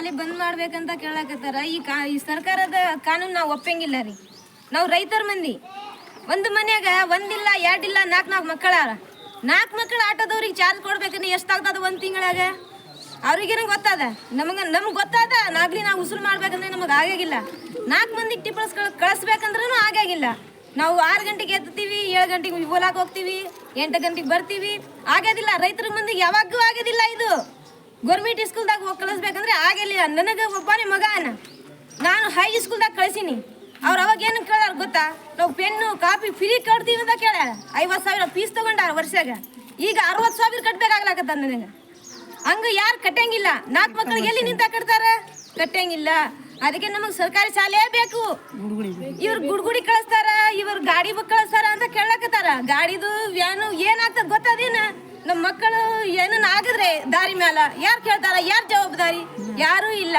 ಮಾಡ್ಬೇಕಂತ ಕೇಳಕತ್ತಾರ. ಈ ಕಾ, ಈ ಸರ್ಕಾರದ ಕಾನೂನು ನಾವು ಒಪ್ಪಂಗಿಲ್ಲ ರೀ. ನಾವು ರೈತರ ಮಂದಿ. ಒಂದು ಮನ್ಯಾಗ ಒಂದಿಲ್ಲ ಎರಡಿಲ್ಲ ನಾಲ್ಕು ನಾಲ್ಕು ಮಕ್ಕಳಾರ. ನಾಲ್ಕು ಮಕ್ಕಳು ಆಟೋದವ್ರಿಗೆ ಚಾರ್ಜ್ ಕೊಡ್ಬೇಕನ್ನ ಎಷ್ಟಾಗ್ತದ ಒಂದು ತಿಂಗಳಾಗ? ಅವ್ರಿಗೇನು ಗೊತ್ತದ? ನಮಗೆ, ನಮ್ಗೆ ಗೊತ್ತಾದ, ನಾಗ್ಲಿ ನಾವು ಉಸಿರು ಮಾಡ್ಬೇಕಂದ್ರೆ ನಮಗೆ ಆಗಾಗಿಲ್ಲ ನಾಲ್ಕು ಮಂದಿಗೆ ಟಿಪ್ಪಲ್ಸ್ ಕಳಿಸ್ಬೇಕಂದ್ರೂ ಆಗಾಗಿಲ್ಲ ನಾವು ಆರು ಗಂಟೆಗೆ ಎತ್ತೀವಿ ಏಳು ಗಂಟೆಗೆ ಓಲಾಕ್ ಹೋಗ್ತೀವಿ, ಎಂಟು ಗಂಟೆಗೆ ಬರ್ತೀವಿ. ಆಗೋದಿಲ್ಲ ರೈತರ ಮಂದಿಗೆ ಯಾವಾಗೂ ಆಗೋದಿಲ್ಲ ಇದು. ಗೌರ್ಮೆಂಟ್ ಸ್ಕೂಲ್ದಾಗ ಹೋಗಿ ಕಳಿಸ್ಬೇಕಂದ್ರೆ ಆಗಿಲ್ಲ ನನಗೆ ಒಬ್ಬನೇ ಮಗ ಅನ ನಾನು ಹೈ ಸ್ಕೂಲ್ದಾಗ ಕಳಿಸೀನಿ. ಅವ್ರು ಅವಾಗ ಏನು ಕೇಳಾರ ಗೊತ್ತಾ? ನಾವು ಪೆನ್ನು, ಕಾಪಿ ಫ್ರೀ ಕಟ್ತೀವಿ ಅಂತ ಕೇಳ ಐವತ್ತು ಸಾವಿರ ಫೀಸ್ ತಗೊಂಡಾರ ವರ್ಷಾಗ. ಈಗ ಅರವತ್ತು ಸಾವಿರ ಕಟ್ಬೇಕಾಗ್ಲಾಕತ್ತ ನನಗೆ. ಹಂಗೆ ಯಾರು ಕಟ್ಟಂಗಿಲ್ಲ. ನಾಲ್ಕು ಮಕ್ಕಳಿಗೆ ಎಲ್ಲಿ ನಿಂತ ಕಟ್ತಾರೆ? ಕಟ್ಟಂಗಿಲ್ಲ. ಅದಕ್ಕೆ ನಮಗೆ ಸರ್ಕಾರಿ ಶಾಲೆ ಬೇಕು. ಇವ್ರು ಗುಡ್ಗುಡಿ ಕಳಿಸ್ತಾರ, ಇವ್ರು ಗಾಡಿ ಬುಕ್ ಕಳಿಸ್ತಾರ ಅಂತ ಕೇಳಕತ್ತಾರ. ಗಾಡಿದು, ವ್ಯಾನು ಏನಾಗ್ತದ ಗೊತ್ತದೇನ? ನಮ್ಮ ಮಕ್ಕಳು ಏನನ್ನ ಆಗಿದ್ರೆ ದಾರಿ ಮ್ಯಾಲ? ಯಾರು ಕೇಳ್ತಾರ? ಯಾರು ಜವಾಬ್ದಾರಿ? ಯಾರು ಇಲ್ಲ.